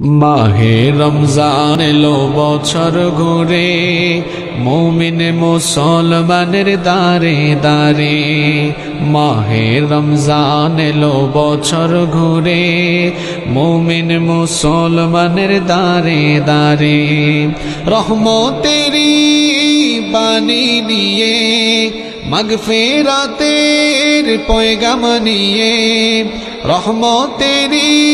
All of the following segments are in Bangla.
মাহে রমজান এলো বছর ঘুরে, মৌমিন মুসলমানের দারে দারে মাহে রমজান এলো বছর ঘুরে, মৌমিন মুসলমানের দারে দারে রহমতেরি বাণী নিয়ে, মগফেরাতের পয়গাম নিয়ে রহমতেরি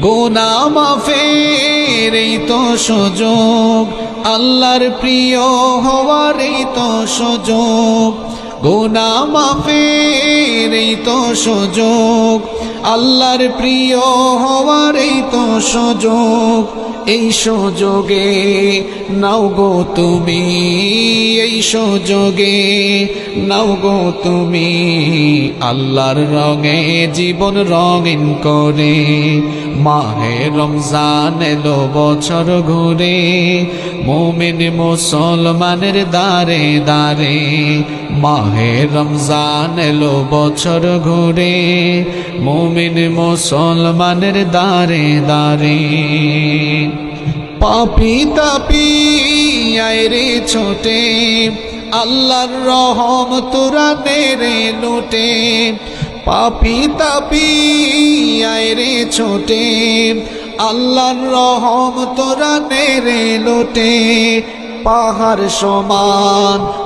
গোনা মাফের এই তো সুযোগ। আল্লাহর প্রিয় হওয়ার এই তো সুযোগ। গোনা মাফের এই তো সুযোগ। আল্লাহর প্রিয় হওয়ার এই তো সুযোগ, এই সুযোগে নাও গো তুমি, এই সুযোগে নাও গো তুমি। আল্লাহর রঙে জীবন রঙিন করে, মাহে রমজান এলো বছর ঘুরে, মোমিন মুসলমানের দারে দারে মাহে রমজান এলো বছর ঘুরে, মোমিন মুসলমানের দারে দারে পাপি তাপি আয়রে ছোটে, আল্লাহর রহম তোরা নেরে লোটে। পাপি তাপি আয়রে ছোটে, আল্লাহর রহম তোরা নেরে লোটে। পাহাড় সমান